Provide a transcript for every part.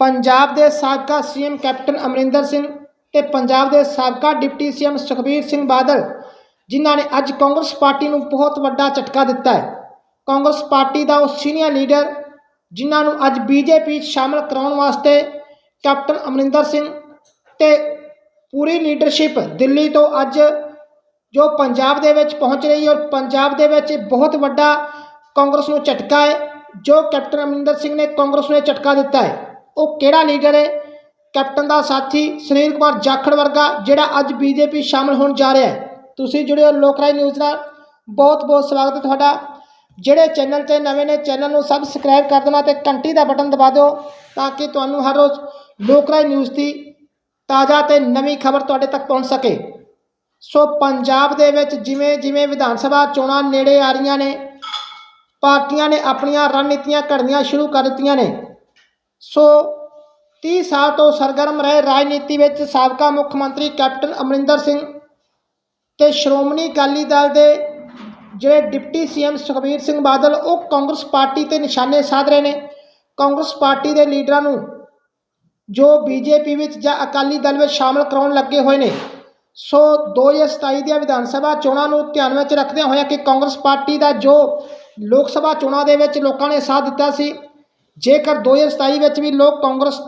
ਪੰਜਾਬ ਦੇ ਸਾਬਕਾ CM captain Amarinder Singh ਤੇ ਪੰਜਾਬ ਦੇ ਸਾਬਕਾ ਡਿਪਟੀ ਸੀਐਮ ਸੁਖਬੀਰ ਸਿੰਘ ਬਾਦਲ, ਜਿਨ੍ਹਾਂ ਨੇ ਅੱਜ ਕਾਂਗਰਸ ਪਾਰਟੀ ਨੂੰ ਬਹੁਤ ਵੱਡਾ ਝਟਕਾ ਦਿੱਤਾ ਹੈ। ਕਾਂਗਰਸ ਪਾਰਟੀ ਦਾ ਉਹ ਸੀਨੀਅਰ ਲੀਡਰ, ਜਿਨ੍ਹਾਂ ਨੂੰ ਅੱਜ ਬੀਜੇਪੀ 'ਚ ਸ਼ਾਮਲ ਕਰਾਉਣ ਵਾਸਤੇ ਕੈਪਟਨ ਅਮਰਿੰਦਰ ਸਿੰਘ ਤੇ ਪੂਰੀ ਲੀਡਰਸ਼ਿਪ ਦਿੱਲੀ ਤੋਂ ਅੱਜ ਜੋ ਪੰਜਾਬ ਦੇ ਵਿੱਚ ਪਹੁੰਚ ਰਹੀ ਹੈ ਔਰ ਪੰਜਾਬ ਦੇ ਵਿੱਚ ਬਹੁਤ ਵੱਡਾ ਕਾਂਗਰਸ ਨੂੰ ਝਟਕਾ ਹੈ, ਜੋ ਕੈਪਟਨ ਅਮਰਿੰਦਰ ਸਿੰਘ ਨੇ ਕਾਂਗਰਸ ਨੂੰ ਝਟਕਾ ਦਿੱਤਾ ਹੈ। ਉਹ ਕਿਹੜਾ ਲੀਡਰ ਹੈ? ਕੈਪਟਨ ਦਾ ਸਾਥੀ ਸੁਨੀਲ ਕੁਮਾਰ ਜਾਖੜ ਵਰਗਾ, ਜਿਹੜਾ ਅੱਜ ਬੀਜੇਪੀ ਸ਼ਾਮਲ ਹੋਣ ਜਾ ਰਿਹਾ ਹੈ। ਤੁਸੀਂ ਜੁੜੇ ਹੋ ਲੋਕਰਾਜ ਨਿਊਜ਼ ਨਾਲ। ਬਹੁਤ ਬਹੁਤ ਸਵਾਗਤ ਹੈ ਤੁਹਾਡਾ। ਜਿਹੜੇ ਚੈਨਲ ਤੇ ਨਵੇਂ ਨੇ, ਚੈਨਲ ਨੂੰ ਸਬਸਕ੍ਰਾਈਬ ਕਰ ਦੇਣਾ ਤੇ ਘੰਟੀ ਦਾ ਬਟਨ ਦਬਾ ਦਿਓ ਤਾਂ ਕਿ ਤੁਹਾਨੂੰ ਹਰ ਰੋਜ਼ ਲੋਕਰਾਜ ਨਿਊਜ਼ ਦੀ ਤਾਜ਼ਾ ਤੇ ਨਵੀਂ ਖਬਰ ਤੁਹਾਡੇ ਤੱਕ ਪਹੁੰਚ ਸਕੇ। ਸੋ ਪੰਜਾਬ ਦੇ ਵਿੱਚ ਜਿਵੇਂ ਜਿਵੇਂ ਵਿਧਾਨ ਸਭਾ ਚੋਣਾਂ ਨੇੜੇ ਆ ਰਹੀਆਂ ਨੇ, ਪਾਰਟੀਆਂ ਨੇ ਆਪਣੀਆਂ ਰਣਨੀਤੀਆਂ ਘੜਨੀਆਂ ਸ਼ੁਰੂ ਕਰ ਦਿੱਤੀਆਂ ਨੇ। ਸੋ 30 ਸਾਲ ਤੋਂ ਸਰਗਰਮ ਰਹੇ ਰਾਜਨੀਤੀ ਵਿੱਚ ਸਾਬਕਾ ਮੁੱਖ ਮੰਤਰੀ ਕੈਪਟਨ ਅਮਰਿੰਦਰ ਸਿੰਘ ਤੇ ਸ਼੍ਰੋਮਣੀ ਅਕਾਲੀ ਦਲ ਦੇ ਜਿਹੜੇ ਡਿਪਟੀ ਸੀਐਮ ਸੁਖਬੀਰ ਸਿੰਘ ਬਾਦਲ, ਉਹ ਕਾਂਗਰਸ ਪਾਰਟੀ ਤੇ ਨਿਸ਼ਾਨੇ ਸਾਧ ਰਹੇ ਨੇ। ਕਾਂਗਰਸ ਪਾਰਟੀ ਦੇ ਲੀਡਰਾਂ ਨੂੰ ਜੋ ਬੀਜੇਪੀ ਵਿੱਚ ਜਾਂ ਅਕਾਲੀ ਦਲ ਵਿੱਚ ਸ਼ਾਮਲ ਕਰਾਉਣ ਲੱਗੇ ਹੋਏ ਨੇ। ਸੋ 2027 ਦੀਆਂ ਵਿਧਾਨ ਸਭਾ ਚੋਣਾਂ ਨੂੰ ਧਿਆਨ ਵਿੱਚ ਰੱਖਦਿਆਂ ਹੋਇਆ ਕਿ ਕਾਂਗਰਸ ਪਾਰਟੀ ਦਾ ਜੋ ਲੋਕ ਸਭਾ ਚੋਣਾਂ ਦੇ ਵਿੱਚ ਲੋਕਾਂ ਨੇ ਸਾਥ ਦਿੱਤਾ ਸੀ ਜੇਕਰ 2027 ਵਿੱਚ ਵੀ ਲੋਕ ਕਾਂਗਰਸ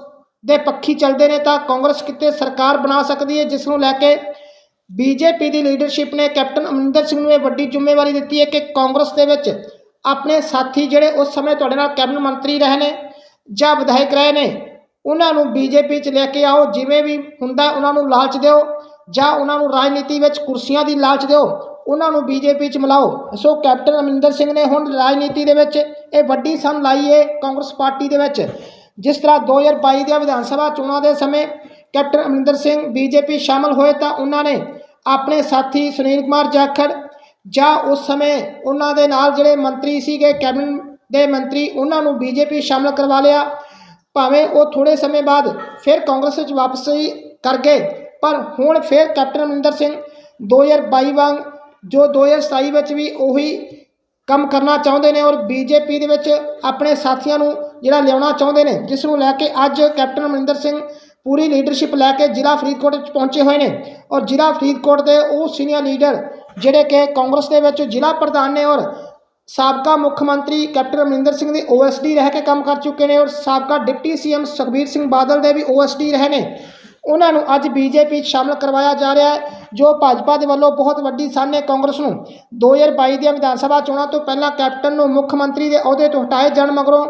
ਦੇ ਪੱਖੀ ਚੱਲਦੇ ਨੇ ਤਾਂ ਕਾਂਗਰਸ ਕਿਤੇ ਸਰਕਾਰ ਬਣਾ ਸਕਦੀ ਹੈ, ਜਿਸ ਨੂੰ ਲੈ ਕੇ ਬੀਜੇਪੀ ਦੀ ਲੀਡਰਸ਼ਿਪ ਨੇ ਕੈਪਟਨ ਅਮਰਿੰਦਰ ਸਿੰਘ ਨੂੰ ਇਹ ਵੱਡੀ ਜ਼ਿੰਮੇਵਾਰੀ ਦਿੱਤੀ ਹੈ ਕਿ ਕਾਂਗਰਸ ਦੇ ਵਿੱਚ ਆਪਣੇ ਸਾਥੀ ਜਿਹੜੇ ਉਸ ਸਮੇਂ ਤੁਹਾਡੇ ਨਾਲ ਕੈਬਨਿਟ ਮੰਤਰੀ ਰਹੇ ਨੇ ਜਾਂ ਵਿਧਾਇਕ ਰਹੇ ਨੇ, ਉਹਨਾਂ ਨੂੰ ਬੀਜੇਪੀ 'ਚ ਲੈ ਕੇ ਆਓ, ਜਿਵੇਂ ਵੀ ਹੁੰਦਾ ਉਹਨਾਂ ਨੂੰ ਲਾਲਚ ਦਿਓ ਜਾਂ ਉਹਨਾਂ ਨੂੰ ਰਾਜਨੀਤੀ ਵਿੱਚ ਕੁਰਸੀਆਂ ਦੀ ਲਾਲਚ ਦਿਓ। ਉਹਨਾਂ ਨੂੰ ਬੀਜੇਪੀ 'ਚ ਮਿਲਾਓ। ਸੋ ਕੈਪਟਨ ਅਮਰਿੰਦਰ ਸਿੰਘ ਨੇ ਹੁਣ ਰਾਜਨੀਤੀ ਦੇ ਵਿੱਚ ਇਹ ਵੱਡੀ ਸਮ ਲਾਈ ਹੈ ਕਾਂਗਰਸ ਪਾਰਟੀ ਦੇ ਵਿੱਚ। ਜਿਸ ਤਰ੍ਹਾਂ 2022 ਦੀਆਂ ਵਿਧਾਨ ਸਭਾ ਚੋਣਾਂ ਦੇ ਸਮੇਂ ਕੈਪਟਨ ਅਮਰਿੰਦਰ ਸਿੰਘ ਬੀਜੇਪੀ ਸ਼ਾਮਲ ਹੋਏ ਤਾਂ ਉਹਨਾਂ ਨੇ ਆਪਣੇ ਸਾਥੀ ਸੁਨੀਲ ਕੁਮਾਰ ਜਾਖੜ ਜਾਂ ਉਸ ਸਮੇਂ ਉਹਨਾਂ ਦੇ ਨਾਲ ਜਿਹੜੇ ਮੰਤਰੀ ਸੀਗੇ, ਕੈਬਨਿਟ ਦੇ ਮੰਤਰੀ, ਉਹਨਾਂ ਨੂੰ ਬੀਜੇਪੀ ਸ਼ਾਮਲ ਕਰਵਾ ਲਿਆ। ਭਾਵੇਂ ਉਹ ਥੋੜੇ ਸਮੇਂ ਬਾਅਦ ਫਿਰ ਕਾਂਗਰਸ ਵਿੱਚ ਵਾਪਸੀ ਕਰ ਗਏ, ਪਰ ਹੁਣ ਫਿਰ ਕੈਪਟਨ ਅਮਰਿੰਦਰ ਸਿੰਘ 2022 ਵਾਂਗ ਜੋ 2027 ਵਿੱਚ ਵੀ ਉਹੀ ਕੰਮ ਕਰਨਾ ਚਾਹੁੰਦੇ ਨੇ ਔਰ ਬੀਜੇਪੀ ਦੇ ਵਿੱਚ ਆਪਣੇ ਸਾਥੀਆਂ ਨੂੰ ਜਿਹੜਾ ਲਿਆਉਣਾ ਚਾਹੁੰਦੇ ਨੇ, ਜਿਸ ਨੂੰ ਲੈ ਕੇ ਅੱਜ ਕੈਪਟਨ ਅਮਰਿੰਦਰ ਸਿੰਘ ਪੂਰੀ ਲੀਡਰਸ਼ਿਪ ਲੈ ਕੇ ਜ਼ਿਲ੍ਹਾ ਫਰੀਦਕੋਟ ਵਿੱਚ ਪਹੁੰਚੇ ਹੋਏ ਨੇ ਔਰ ਜ਼ਿਲ੍ਹਾ ਫਰੀਦਕੋਟ ਦੇ ਉਹ ਸੀਨੀਅਰ ਲੀਡਰ ਜਿਹੜੇ ਕਿ ਕਾਂਗਰਸ ਦੇ ਵਿੱਚ ਜ਼ਿਲ੍ਹਾ ਪ੍ਰਧਾਨ ਨੇ ਔਰ ਸਾਬਕਾ ਮੁੱਖ ਮੰਤਰੀ ਕੈਪਟਨ ਅਮਰਿੰਦਰ ਸਿੰਘ ਦੇ ਓਐਸਡੀ ਰਹਿ ਕੇ ਕੰਮ ਕਰ ਚੁੱਕੇ ਨੇ ਔਰ ਸਾਬਕਾ ਡਿਪਟੀ ਸੀਐਮ ਸੁਖਬੀਰ ਸਿੰਘ ਬਾਦਲ ਦੇ ਵੀ ਓਐਸਡੀ ਰਹੇ ਨੇ। ਉਹਨਾਂ ਨੂੰ ਅੱਜ ਬੀਜੇਪੀ 'ਚ ਸ਼ਾਮਲ ਕਰਵਾਇਆ ਜਾ ਰਿਹਾ ਹੈ, ਜੋ ਭਾਜਪਾ ਦੇ ਵੱਲੋਂ ਬਹੁਤ ਵੱਡੀ ਸਾਨੇ ਕਾਂਗਰਸ ਨੂੰ। 2022 ਦੀਆਂ ਵਿਧਾਨ ਸਭਾ ਚੋਣਾਂ ਤੋਂ ਪਹਿਲਾਂ ਕੈਪਟਨ ਨੂੰ ਮੁੱਖ ਮੰਤਰੀ ਦੇ ਅਹੁਦੇ ਤੋਂ ਹਟਾਏ ਜਾਣ ਮਗਰੋਂ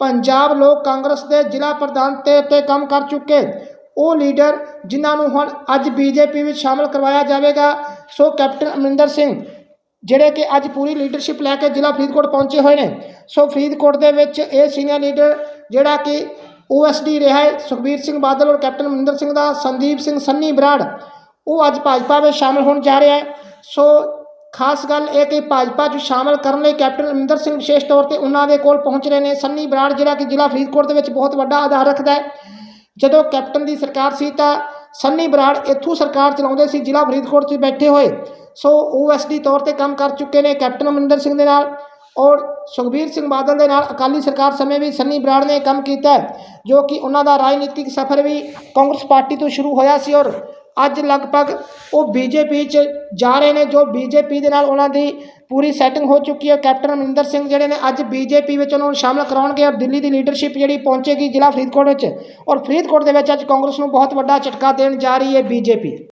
ਪੰਜਾਬ ਲੋਕ ਕਾਂਗਰਸ ਦੇ ਜ਼ਿਲ੍ਹਾ ਪ੍ਰਧਾਨ ਤੇ ਤੇ ਕੰਮ ਕਰ ਚੁੱਕੇ। ਉਹ ਲੀਡਰ ਜਿਨ੍ਹਾਂ ਨੂੰ ਹੁਣ ਅੱਜ ਬੀਜੇਪੀ ਵਿੱਚ ਸ਼ਾਮਲ ਕਰਵਾਇਆ ਜਾਵੇਗਾ, ਸੋ ਕੈਪਟਨ ਅਮਰਿੰਦਰ ਸਿੰਘ, ਜਿਹੜੇ ਕਿ ਅੱਜ ਪੂਰੀ ਲੀਡਰਸ਼ਿਪ ਲੈ ਕੇ ਜ਼ਿਲ੍ਹਾ ਫਰੀਦਕੋਟ ਪਹੁੰਚੇ ਹੋਏ ਨੇ। ਸੋ ਫਰੀਦਕੋਟ ਦੇ ਵਿੱਚ ਇਹ ਸੀਨੀਅਰ ਲੀਡਰ ਜਿਹੜਾ ਕਿ ਓਐਸਡੀ ਰਿਹਾ ਹੈ ਸੁਖਬੀਰ ਸਿੰਘ ਬਾਦਲ ਔਰ ਕੈਪਟਨ ਅਮਰਿੰਦਰ ਸਿੰਘ ਦਾ, ਸੰਦੀਪ ਸਿੰਘ, ਸੰਨੀ ਬਰਾੜ। ਉਹ ਅੱਜ ਭਾਜਪਾ ਵਿੱਚ ਸ਼ਾਮਲ ਹੋਣ ਜਾ ਰਿਹਾ ਹੈ। ਸੋ ਖਾਸ ਗੱਲ ਇਹ ਕਿ ਭਾਜਪਾ 'ਚ ਸ਼ਾਮਲ ਕਰਨ ਲਈ ਕੈਪਟਨ ਅਮਰਿੰਦਰ ਸਿੰਘ ਵਿਸ਼ੇਸ਼ ਤੌਰ ਤੇ ਉਹਨਾਂ ਦੇ ਕੋਲ ਪਹੁੰਚ ਰਹੇ ਨੇ। ਸੰਨੀ ਬਰਾੜ ਜਿਹੜਾ ਕਿ ਜ਼ਿਲ੍ਹਾ ਫਰੀਦਕੋਟ ਦੇ ਵਿੱਚ ਬਹੁਤ ਵੱਡਾ ਆਧਾਰ ਰੱਖਦਾ ਹੈ। ਜਦੋਂ ਕੈਪਟਨ ਦੀ ਸਰਕਾਰ ਸੀ ਤਾਂ ਸੰਨੀ ਬਰਾੜ ਇੱਥੋਂ ਸਰਕਾਰ ਚਲਾਉਂਦੇ ਸੀ, ਜ਼ਿਲ੍ਹਾ ਫਰੀਦਕੋਟ 'ਚ ਬੈਠੇ ਹੋਏ। ਸੋ ਓਐਸਡੀ ਤੌਰ ਤੇ ਕੰਮ ਕਰ ਚੁੱਕੇ ਨੇ ਕੈਪਟਨ ਅਮਰਿੰਦਰ ਸਿੰਘ ਦੇ ਨਾਲ। ਔਰ ਸੁਖਬੀਰ ਸਿੰਘ ਬਾਦਲ ਦੇ ਨਾਲ ਅਕਾਲੀ ਸਰਕਾਰ ਸਮੇਂ ਵੀ ਸੰਨੀ ਬਰਾੜ ਨੇ ਕੰਮ ਕੀਤਾ ਜੋ ਕਿ ਉਹਨਾਂ ਦਾ ਰਾਜਨੀਤਿਕ ਸਫ਼ਰ ਵੀ ਕਾਂਗਰਸ ਪਾਰਟੀ ਤੋਂ ਸ਼ੁਰੂ ਹੋਇਆ ਸੀ ਔਰ ਅੱਜ ਲਗਭਗ ਉਹ ਬੀਜੇਪੀ 'ਚ ਜਾ ਰਹੇ ਨੇ, ਜੋ ਬੀਜੇਪੀ ਦੇ ਨਾਲ ਉਹਨਾਂ ਦੀ ਪੂਰੀ ਸੈਟਿੰਗ ਹੋ ਚੁੱਕੀ ਹੈ। ਕੈਪਟਨ ਅਮਰਿੰਦਰ ਸਿੰਘ ਜਿਹੜੇ ਨੇ ਅੱਜ ਬੀਜੇਪੀ ਵਿੱਚ ਉਹਨਾਂ ਨੂੰ ਸ਼ਾਮਲ ਕਰਾਉਣਗੇ ਔਰ ਦਿੱਲੀ ਦੀ ਲੀਡਰਸ਼ਿਪ ਜਿਹੜੀ ਪਹੁੰਚੇਗੀ ਜ਼ਿਲ੍ਹਾ ਫਰੀਦਕੋਟ ਵਿੱਚ ਔਰ ਫਰੀਦਕੋਟ ਦੇ ਵਿੱਚ ਅੱਜ ਕਾਂਗਰਸ ਨੂੰ ਬਹੁਤ ਵੱਡਾ ਝਟਕਾ ਦੇਣ ਜਾ ਰਹੀ ਹੈ ਬੀਜੇਪੀ।